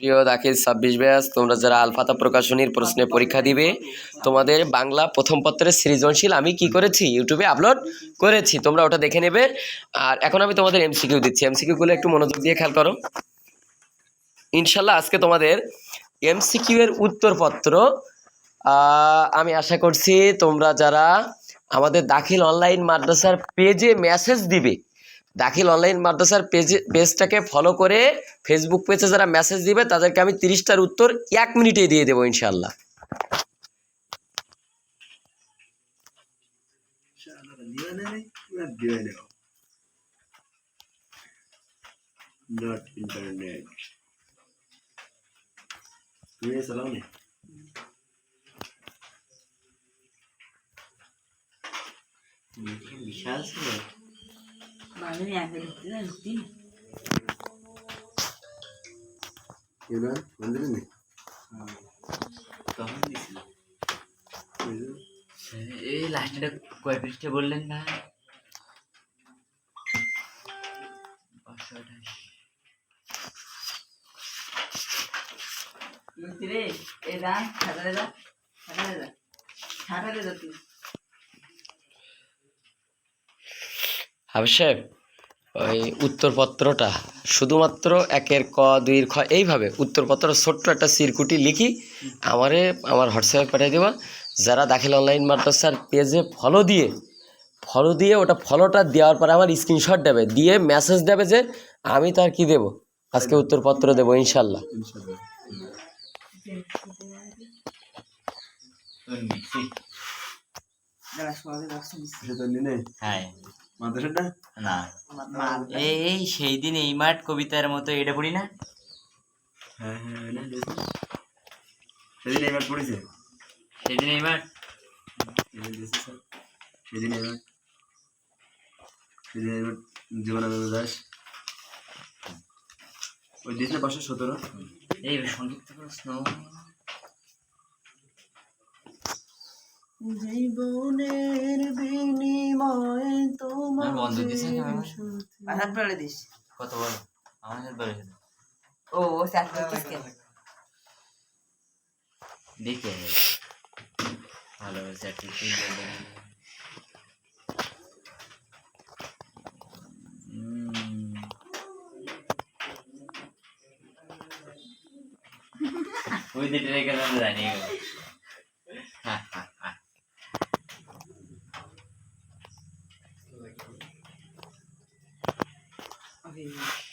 প্রিয় দাখিল ছাব্বিশ ব্যাস তোমরা যারা আলফাতা প্রকাশনীর প্রশ্নে পরীক্ষা দিবে, তোমাদের বাংলা প্রথম পত্রের সৃজনশীল আমি কি করেছি? ইউটিউবে আপলোড করেছি, তোমরা ওটা দেখে নেবে। আর এখন আমি তোমাদের এমসিকিউ দিচ্ছি। এমসিকিউগুলো একটু মনোযোগ দিয়ে খেয়াল করো। ইনশাল্লাহ আজকে তোমাদের এমসিকিউ এর উত্তরপত্র আমি আশা করছি তোমরা যারা আমাদের দাখিল অনলাইন মাদ্রাসার পেজে মেসেজ দিবে দাখিল অনলাইন মাদ্রাসার পেজে পেজটাকে ফলো করে ফেসবুক পেজে যারা মেসেজ দিবে তাদেরকে আমি তিরিশটার উত্তর এক মিনিটে দিয়ে দেবো ইনশাল্লাহ Not internet. ये चलाओ ने विशाल से আমি একা তখন দিয়েছিলাম এই লাস্টটা কয় পৃষ্ঠে বললেন না রে এ দাম সাঁতারে যা সাঁতারে তুই হাবিব সাহেব ওই উত্তরপত্রটা। শুধুমাত্র একের ক দুইয়ের খ এইভাবে উত্তরপত্র ছোট্ট একটা সিরকুটি লিখি আমারে আমার হোয়াটসঅ্যাপে পাঠিয়ে দেবা। যারা দাখিল অনলাইন মাদ্রাসার পেজে ফলো দিয়ে ফলো দিয়ে ওটা ফলোটা দেওয়ার পরে আমার স্ক্রিনশট দেবে দিয়ে মেসেজ দেবে যে আমি তার কি দেব? আজকে উত্তরপত্র দেবো ইনশাল্লাহ। হ্যাঁ। এই সেই দিন এই মাঠ কবিতার মতো এটা পড়ি না? হ্যাঁ হ্যাঁ সেদিন এই মাঠ পড়েছে? সেদিন এই মাঠ সেদিন এই মাঠ সেদিন এই মাঠ জীবনানন্দ দাস। ওই পাঁচশো সতেরো। এই সংক্ষিপ্ত প্রশ্ন জীবনের বিনিময়ে তোমার বন্ধ দিছে না আমার? হাত দিস। কত বলো বলে দিল ও ও চার করতিস কেন দেখে ভালো চাকরি ওই দিকে রেখে জানি। 对